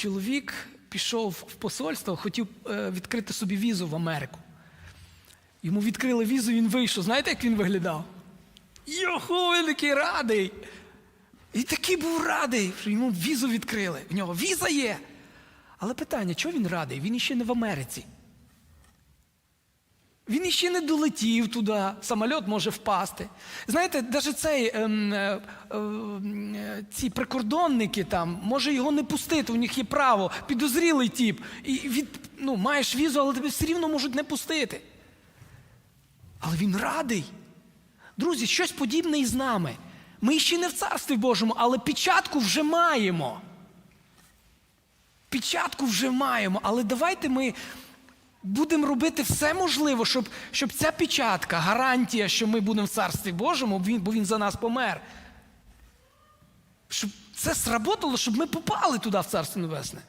чоловік пішов в посольство, хотів е, відкрити собі візу в Америку. Йому відкрили візу, він вийшов. Знаєте, як він виглядав? Йоху, він такий радий. І такий був радий, що йому візу відкрили. В нього віза є. Але питання, чого він радий? Він іще не в Америці. Він іще не долетів туди, самоліт може впасти. Знаєте, навіть цей, ем, е, ем, е, ці прикордонники там, може його не пустити, у них є право, підозрілий тіп. І від, ну, маєш візу, але тебе все рівно можуть не пустити. Але він радий. Друзі, щось подібне і з нами. Ми ще не в Царстві Божому, але печатку вже маємо. Печатку вже маємо, але давайте ми будемо робити все можливе, щоб, щоб ця печатка, гарантія, що ми будемо в Царстві Божому, бо він, за нас помер. Щоб це сработало, щоб ми попали туди в Царство Небесне.